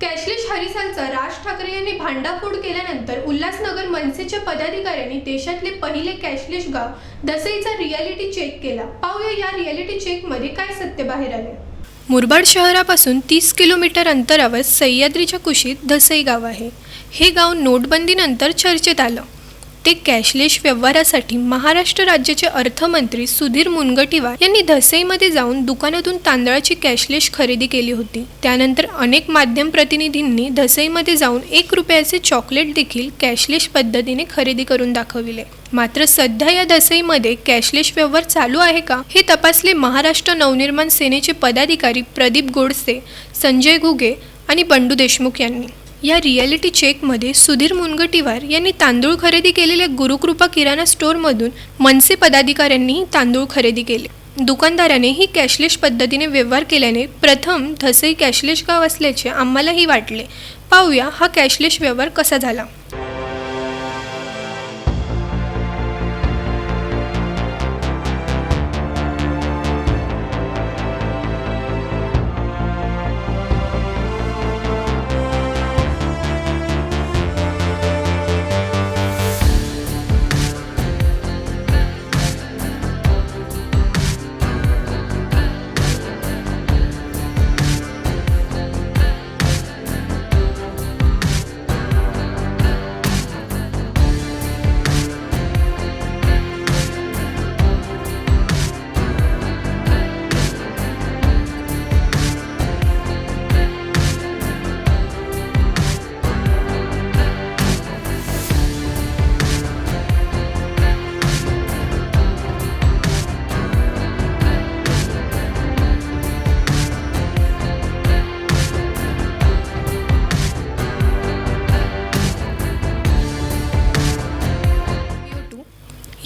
Cashless हरिसालचा Raj Thackeray यांनी भांडाफोड केल्यानंतर उल्हासनगर मनसेच्या पदाधिकाऱ्यांनी देशातले पहिले कॅशलेश गाव दसईचा रियालिटी चेक केला. पाहूया या रियालिटी चेकमध्ये काय सत्य बाहेर आले मुरबाड शहरापासून तीस किलोमीटर अंतरावर सह्याद्रीच्या कुशीत धसई गाव आहे. हे गाव नोटबंदीनंतर चर्चेत आलं. ते कॅशलेस व्यवहारासाठी महाराष्ट्र राज्याचे अर्थमंत्री सुधीर मुनगटीवार यांनी धसईमध्ये जाऊन दुकानातून तांदळाची कॅशलेस खरेदी केली होती. त्यानंतर अनेक माध्यम प्रतिनिधींनी धसईमध्ये जाऊन एक रुपयाचे चॉकलेट देखील कॅशलेस पद्धतीने खरेदी करून दाखविले. मात्र सध्या या धसईमध्ये कॅशलेस व्यवहार चालू आहे का हे तपासले महाराष्ट्र नवनिर्माण सेनेचे पदाधिकारी प्रदीप गोडसे संजय घुगे आणि बंडू देशमुख यांनी. या रियालिटी चेकमध्ये सुधीर मुनगटीवार यांनी तांदूळ खरेदी केलेल्या गुरुकृपा किराणा स्टोअरमधून मनसे पदाधिकाऱ्यांनीही तांदूळ खरेदी केले. दुकानदाराने ही कॅशलेस पद्धतीने व्यवहार केल्याने प्रथम धसई कॅशलेस गाव असल्याचे आम्हालाही वाटले. पाहूया हा कॅशलेस व्यवहार कसा झाला.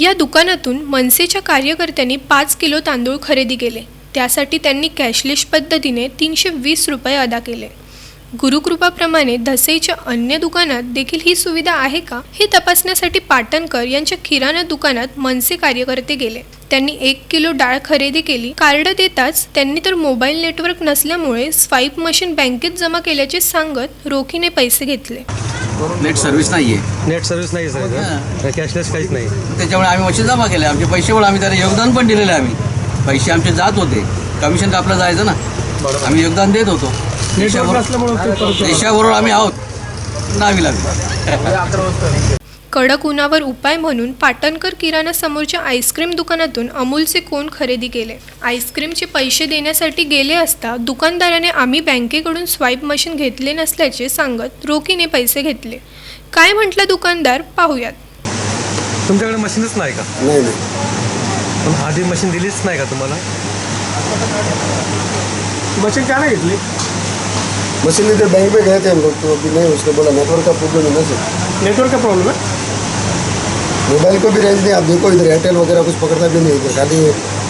या दुकानातून मनसेच्या कार्यकर्त्यांनी पाच किलो तांदूळ खरेदी केले. त्यासाठी त्यांनी कॅशलेस पद्धतीने तीनशे वीस रुपये अदा केले. गुरुकृपाप्रमाणे धसईच्या अन्य दुकानात देखील ही सुविधा आहे का हे तपासण्यासाठी पाटणकर यांच्या किराणा दुकानात मनसे कार्यकर्ते गेले. त्यांनी एक किलो डाळ खरेदी केली. कार्ड देताच त्यांनी तर मोबाईल नेटवर्क नसल्यामुळे स्वाईप मशीन बँकेत जमा केल्याचे सांगत रोखीने पैसे घेतले. नेट सर्व्हिस नाही आहे नेट सर्व्हिस नाही सर. कॅशलेस काहीच नाही. त्याच्यामुळे आम्ही मशीन जमा केले. आमचे पैसे पण आम्ही त्याला योगदान पण दिलेलं आहे आम्ही. पैसे आमचे जात होते. कमिशन तर आपलं जायचं ना. आम्ही योगदान देत होतो. देशाबरोबर देशाबरोबर आम्ही आहोत. नावी लागलो. कडक उन्हावर उपाय म्हणून पाटणकर किराणा समोरच्या आईस्क्रीम दुकानातून अमूलचे कोण खरेदी केले? आईस्क्रीमचे पैसे देण्यासाठी गेले असता दुकानदाराने आम्ही बँकेकडून स्वाईप मशीन घेतले नसल्याचे सांगत रोखीने पैसे घेतले. काय म्हटलं दुकानदार? पाहूयात. तुमच्याकडे मशीनच नाही का? नहीं नहीं. पण आधी मशीन दिलीच नाही का तुम्हाला? मशीन क्या नहीं घेतली. मशीन इधर बैंक पे गए थे हम लोग तो अभी नहीं उसने बोला नेटवर्क का प्रॉब्लम है ना सर. नेटवर्क का प्रॉब्लम है मोबाइल को भी रेंज नहीं आप देखो इधर एयरटेल वगैरह कुछ पकड़ता भी नहीं इधर खाली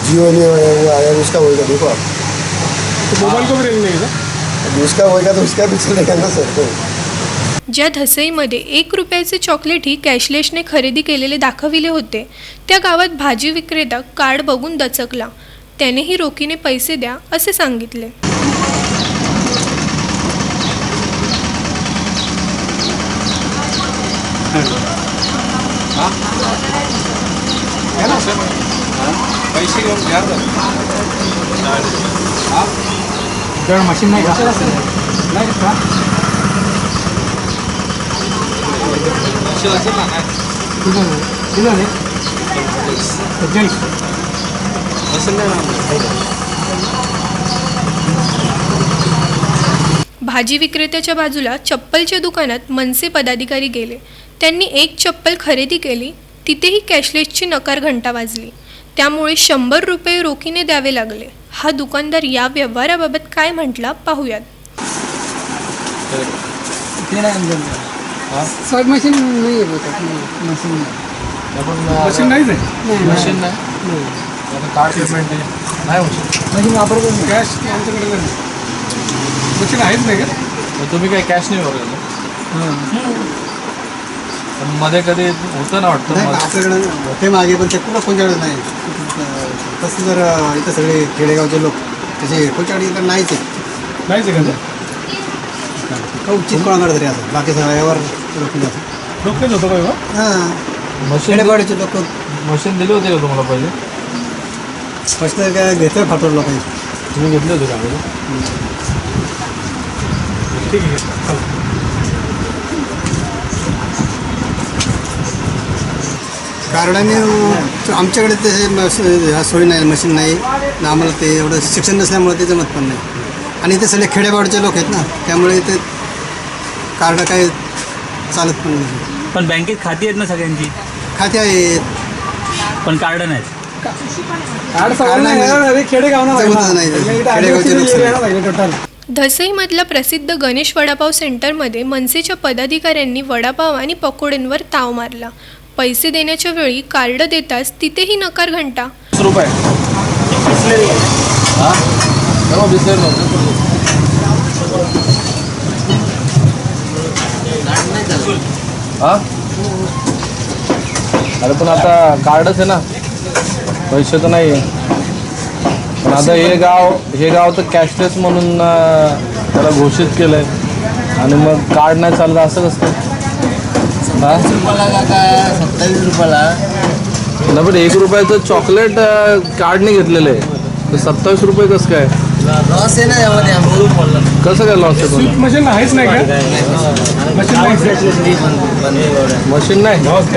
जियो नहीं आया आया उसका होएगा देखो आप। तो मोबाइल को भी रेंज नहीं है उसका होएगा तो उसका भी चलेगा ना सर तो। ज्या धसईमध्ये एक रुपयाचे चॉकलेटही कॅशलेसने खरेदी केलेले दाखविले होते त्या गावात भाजी विक्रेता कार्ड बघून दचकला. त्यानेही रोखीने पैसे द्या असे सांगितले. है ना सर पैसे घेऊन घ्या जर मशीन नाही का नाही का किती किती झाले सत्यावीस भाजी विक्रेत्याच्या बाजूला चप्पलच्या दुकानात मनसे पदाधिकारी गेले. त्यांनी एक चप्पल खरेदी केली तिथेही कॅशलेसची नकार घंटा वाजली. त्यामुळे शंभर रुपये रोखीने द्यावे लागले. हा दुकानदार या व्यवहाराबाबत काय म्हटला पाहूयात. स्वाईप मशीन नहीं बोलता मशीन नहीं. मशीन नाहीच आहे. मशीन नाही? आता कार्ड पेमेंट आहे. नाही मशीन मशीन वापरतो कॅश आमच्याकडे नाही. मशीन आहेच नाही का? तुम्ही काही कॅश नाही वापरलं पण मध्ये कधी होतं ना वाटतं नाही. आपल्याकडे होते मागे पण ते कुठं कोणच्याकडे नाही. तसं जर अं, इथं सगळे खेडेगावचे लोक त्याचे कोणच्याकडे इकडे नाहीच आहे. नाहीच आहे का? का उचित कोणाकडे तरी असं. बाकी सगळ्यावर लोक नाही डोक्यात होतं का हो? हां. मशीन खेडेगावचे लोक. मशीन दिली होती का तुम्हाला पहिले? फक्त काय घेतोय फाटोर लोकांनी तुम्ही घेतले होते का? पहिले ठीक आहे. चला. कार्डाने अं, आमच्याकडे ते हे ह्या सोयी नाही मशीन नाही. आणि आम्हाला ते एवढं शिक्षण नसल्यामुळे ते जमत पण नाही. आणि ते सगळे खेडेगावचे लोक आहेत ना त्यामुळे ते कार्ड काय चालत पण नाही. पण बँकेत खाती आहेत ना सगळ्यांची? खाते आहेत. पण कार्ड नाहीत. कार्ड ना, अरे खेडेगाव जमतच नाही. खेडेगावचे लोक सगळे. धसईमधल्या प्रसिद्ध गणेश वडापाव सेंटरमध्ये मनसेच्या पदाधिकाऱ्यांनी वडापाव आणि पकोड्यांवर ताव मारला. पैसे देण्याच्या वेळी कार्ड देताच तिथेही नकार घंटा. रुपये. अरे पण आता कार्डच आहे ना. पैसे तर नाही आहे आता हे गाव हे गाव तर कॅशलेस म्हणून अं, त्याला घोषित केलं आहे आणि मग कार्ड नाही चाललं असं कसं? हा? सत्तावीस रुपयाला नाही पण एक रुपयाचं चॉकलेट कार्डने घेतलेलं आहे. तर सत्तावीस रुपये कसं काय? लॉस आहे ना यामध्ये कसं काय लॉस आहे पण मशीन आहेच नाही का? मशीन मशीन नाही? नावच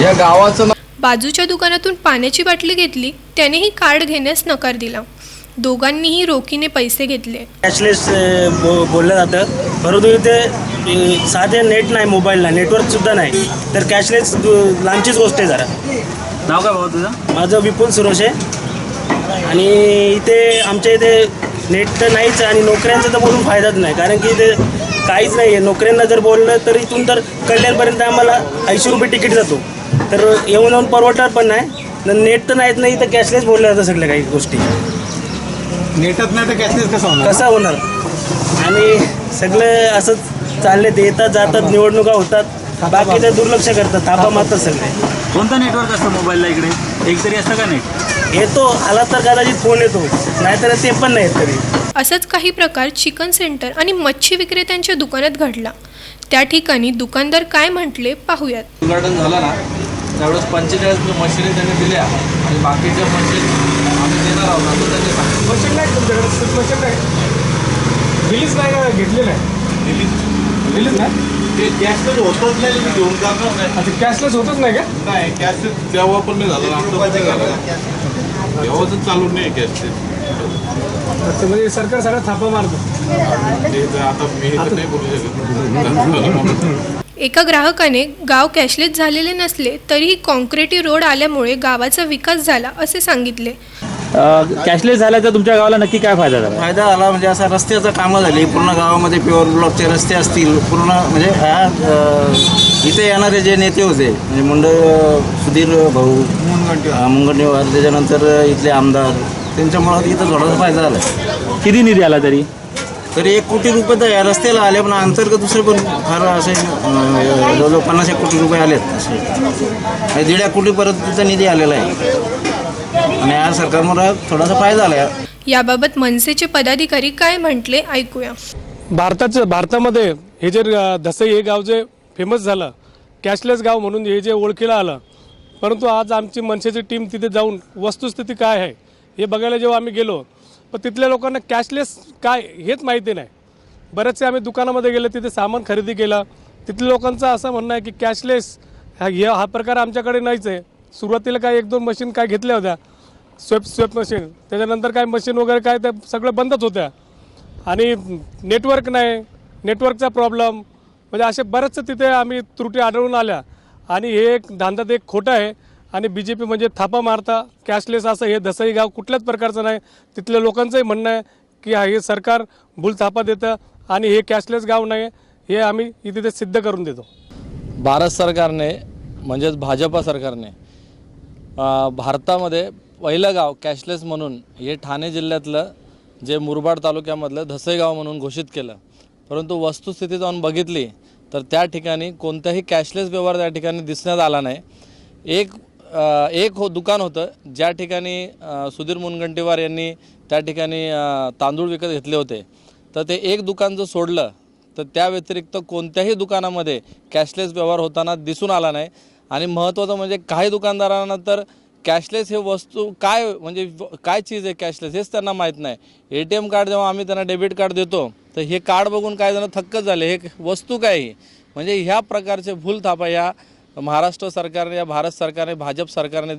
या गावाचं बाजूच्या दुकानातून पाण्याची बाटली घेतली त्यानेही कार्ड घेण्यास नकार दिला. दोघांनीही रोखीने पैसे घेतले. कॅशलेस बो बोललं जातं. परंतु इथे अ, साधे नेट नाही मोबाईलला नेटवर्कसुद्धा नाही. तर कॅशलेस दु- लांबचीच गोष्ट आहे जरा. नाव काय भाऊ तुझं? माझं विपुल सुरोश. आहे आणि इथे आमच्या इथे नेट तर नाहीच आणि नोकऱ्यांचा तर बोलून फायदाच नाही. कारण की इथे काहीच नाही आहे नोकऱ्यांना जर बोललं तर इथून तर कल्याणपर्यंत आम्हाला ऐंशी रुपये तिकीट जातो. तर येऊन येऊन परवडणार पण नाही. न नेट तर नाहीत नाही तर कॅशलेस बोलल्या जातं सगळ्या काही गोष्टी. नेटच नाही तर कॅशलेस कसं होणार? कसा होणार? आणि सगळं असंच चालले ते येतात जातात निवडणुका होतात. बाकी ते दुर्लक्ष करतात. थापा मारतात सगळे. कोणतं नेटवर्क असतं मोबाईलला इकडे? एक तरी असतं का नेट येतो आला तर कदाचित फोन येतो. नाहीतर ते पण नाही येत कधी असंच काही प्रकार चिकन सेंटर आणि मच्छी विक्रेत्यांच्या दुकानात घडला. त्या ठिकाणी दुकानदार काय म्हटले पाहूयात. उद्घाटन झालं ना त्यावेळेस पंचेचाळीस मशिनी त्यांनी दिल्या आणि बाकीच्या मशीन आम्ही देणार आहोत. असं त्यांनी सांगितलं मशीन नाही तुमच्याकडे मशीन नाही. दिलीच नाही का? घेतली नाही? दिलीच. नाही ते कॅशलेस होतच नाही तुम्ही घेऊन जाणार नाही. आता कॅशलेस होतच नाही का? नाही कॅशलेस तेव्हा पण नाही झालं आमचं पण नाही झालं. तेव्हाच चालू नाही कॅशलेस अच्छा म्हणजे सरकार सगळं थापा मारतो. ते आता मी तर नाही बोलू शकत. एका ग्राहकाने गाव कॅशलेस झालेले नसले तरीही कॉन्क्रिटी रोड आल्यामुळे गावाचा विकास झाला असे सांगितले. कॅशलेस झाला तर तुमच्या गावाला नक्की काय फायदा झाला? फायदा झाला म्हणजे असा रस्त्याचं कामं झाली. पूर्ण गावामध्ये प्युअर ब्लॉकचे रस्ते असतील. पूर्ण म्हणजे ह्या इथे येणारे जे नेते होते म्हणजे मुंड सुधीर भाऊ अ, मुनगंटीवार त्याच्यानंतर इथले आमदार त्यांच्यामुळं इथं थोडासा फायदा झाला. किती निधी आला तरी? तरी एक कोटी रुपये तर या रस्त्याला आले पण अंतर्गत दुसरे पण फार असे जवळजवळ पन्नास एक कोटी रुपये आलेत. असे. म्हणजे दीड एक कोटीपर्यंतचा निधी आलेला आहे. आणि या सरकारमुळं थोडासा फायदा झाला याबाबत मनसेचे पदाधिकारी काय म्हटले ऐकूया. भारताचं भारतामध्ये हे जे धसई हे गाव जे फेमस झालं कॅशलेस गाव म्हणून हे जे ओळखीला आलं परंतु आज आमची मनसेची टीम तिथे जाऊन वस्तुस्थिती काय आहे हे बघायला जेव्हा आम्ही गेलो पण तिथल्या लोकांना कॅशलेस काय हेच माहिती नाही. बरेचसे आम्ही दुकानामध्ये गेले तिथे सामान खरेदी केलं. तिथल्या लोकांचं असं म्हणणं आहे की कॅशलेस हा हे हा प्रकार आमच्याकडे नाहीच आहे. सुरुवातीला काय एक दोन मशीन काय घेतल्या होत्या स्वेप स्वेप मशीन. त्याच्यानंतर काय मशीन वगैरे काय त्या सगळं बंदच होत्या. आणि नेटवर्क नाही. नेटवर्कचा प्रॉब्लेम. म्हणजे असे बरेचसे तिथे आम्ही त्रुटी आढळून आल्या. आणि हे एक धांदात एक खोटं आहे. आणि बी जे पी म्हणजे थापा मारता कॅशलेस असं हे दसई गाव कुठल्याच प्रकारचं नाही. तिथल्या लोकांचंही म्हणणं आहे की हे सरकार भूल थापा देतं आणि हे कॅशलेस गाव नाही. हे आम्ही इथे ते सिद्ध करून देतो. भारत सरकारने म्हणजेच भाजपा सरकारने भारतामध्ये पहिलं गाव कॅशलेस म्हणून हे ठाणे जिल्ह्यातलं जे मुरबाड तालुक्यामधलं धसेगाव म्हणून घोषित केलं. परंतु वस्तुस्थिती जाऊन बघितली तर त्या ठिकाणी कोणताही कॅशलेस व्यवहार त्या ठिकाणी दिसण्यात आला नाही. एक एक हो दुकान होतं ज्या ठिकाणी सुधीर मुनगंटीवार यांनी त्या ठिकाणी तांदूळ विकत घेतले होते. तर ते एक दुकान जर सोडलं तर त्या व्यतिरिक्त कोणत्याही दुकानामध्ये कॅशलेस व्यवहार होताना दिसून आला नाही. आणि महत्त्वाचं म्हणजे काही दुकानदारांना तर कॅशलेस हे वस्तू काय म्हणजे काय चीज आहे कॅशलेस हेच त्यांना माहीत नाही. ए टी एम कार्ड जेव्हा आम्ही त्यांना डेबिट कार्ड देतो तर हे कार्ड बघून काय जण थक्क झाले. हे वस्तू काय ही म्हणजे ह्या प्रकारचे भूलथापा या महाराष्ट्र सरकारने या भारत सरकारने भाजप सरकारने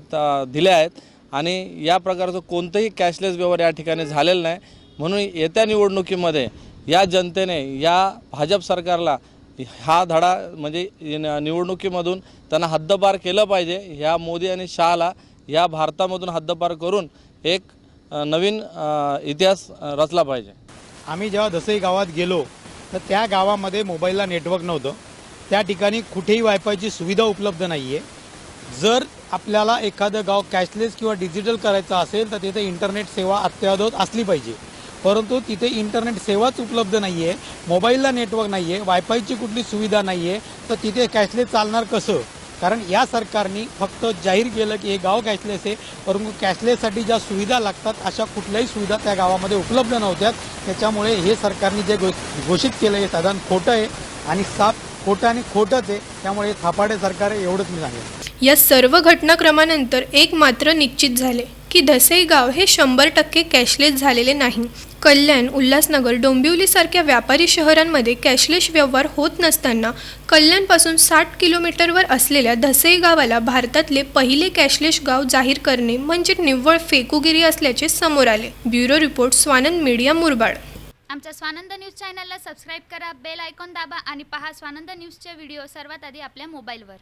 दिल्या आहेत. आणि या प्रकारचं कोणतंही कॅशलेस व्यवहार या ठिकाणी झालेलं नाही. म्हणून येत्या निवडणुकीमध्ये या जनतेने या भाजप सरकारला हा धडा म्हणजे न- निवडणुकीमधून त्यांना हद्दपार केलं पाहिजे. ह्या मोदी आणि शहाला या भारतामधून हद्दपार करून एक नवीन इतिहास रचला पाहिजे. आम्ही जेव्हा दसई गावात गेलो तर त्या गावामध्ये मोबाईलला नेटवर्क नव्हतं. त्या ठिकाणी कुठेही वायफायची सुविधा उपलब्ध नाही आहे जर आपल्याला एखादं गाव कॅशलेस किंवा डिजिटल करायचं असेल तर तिथे इंटरनेट सेवा अत्यावधत असली पाहिजे. परंतु तिथे इंटरनेट सेवाच उपलब्ध नाही आहे मोबाईलला नेटवर्क नाही आहे वायफायची कुठली सुविधा नाही आहे तर तिथे कॅशलेस चालणार कसं? कारण या सरकारने फक्त जाहीर केलं की हे गाव कॅशलेस आहे परंतु कॅशलेससाठी ज्या सुविधा लागतात अशा कुठल्याही सुविधा त्या गावामध्ये उपलब्ध नव्हत्या. त्याच्यामुळे हे सरकारने जे घो घोषित केलं हे साधारण खोटं आहे आणि साफ खोटं आणि खोटंच आहे. त्यामुळे थापाडे सरकार आहे एवढंच मी सांगेन या सर्व घटनाक्रमानंतर एक मात्र निश्चित झाले. की धसईगाव हे शंभर टक्के कॅशलेस झालेले नाही. कल्याण उल्हासनगर डोंबिवलीसारख्या व्यापारी शहरांमध्ये कॅशलेस व्यवहार होत नसताना कल्याणपासून साठ किलोमीटरवर असलेल्या धसई गावाला भारतातले पहिले कॅशलेस गाव जाहीर करणे म्हणजे निव्वळ फेकुगिरी असल्याचे समोर आले. Bureau report Swanand media Murbad. आमच्या स्वानंद न्यूज चॅनलला सबस्क्राईब करा बेल आयकॉन दाबा आणि पहा स्वानंद न्यूजचे व्हिडिओ सर्वात आधी आपल्या मोबाईलवर.